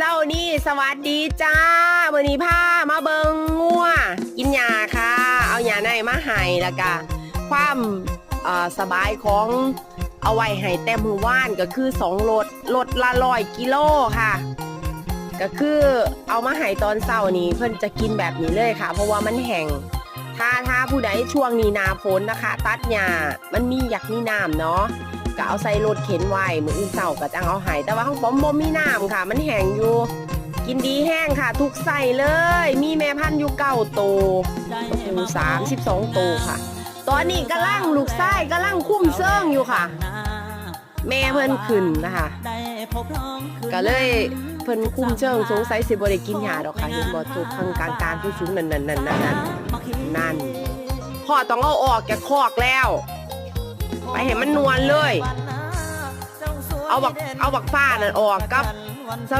เศร้านี่สวัสดีจ้ามือนี้ผ้ามาเบิงงัวกินยาค่ะ เอายาในมาให้ล้วก็ความอ่อสบายของเอาไว้ให้เต็มหูว่านก็คือสองรถรถละร้อยกิโลค่ะ ก็คือเอามาให้ตอนเศร้านี้เพิ่อนจะกินแบบนี้เลยค่ะ เพราะว่ามันแห้งถ้าถ้าผู้ใดช่วงนี้หนาฝนนะคะ ตัดหญ้ามันมีอยากมีน้ำเนาะ ก็เอาใส่รถเข็นไว้มืออื่นเสาร์ก็จังเอาใหายแต่ว่าข้างป้อมบ่มีน้ำค่ะ มันแห้งอยู่ กินดีแห้งค่ะ ทุกใส่เลย มีแม่พันธุ์อยู่เก้าตัวตัวสามสิบสองตัวค่ะ ตอนนี้กำลังลูกไส้กำลังคุ้มเซิงอยู่ค่ะ แม่เพิ่นขึ้นนะคะก็เลยเพิ่นคุ้มเชิงสงสัยสิบ่ได้กินยาดอกค่ะเห็นบ่จุกข้างกลางกลางๆสูงๆนั่นนั่นนั่นนั่นนั่นนั่นพ่อต้องเอาออกจากคอกแล้ว ไปเห็นมันนวลเลย เอาบักเอาบักฟ้านั่นออกกับ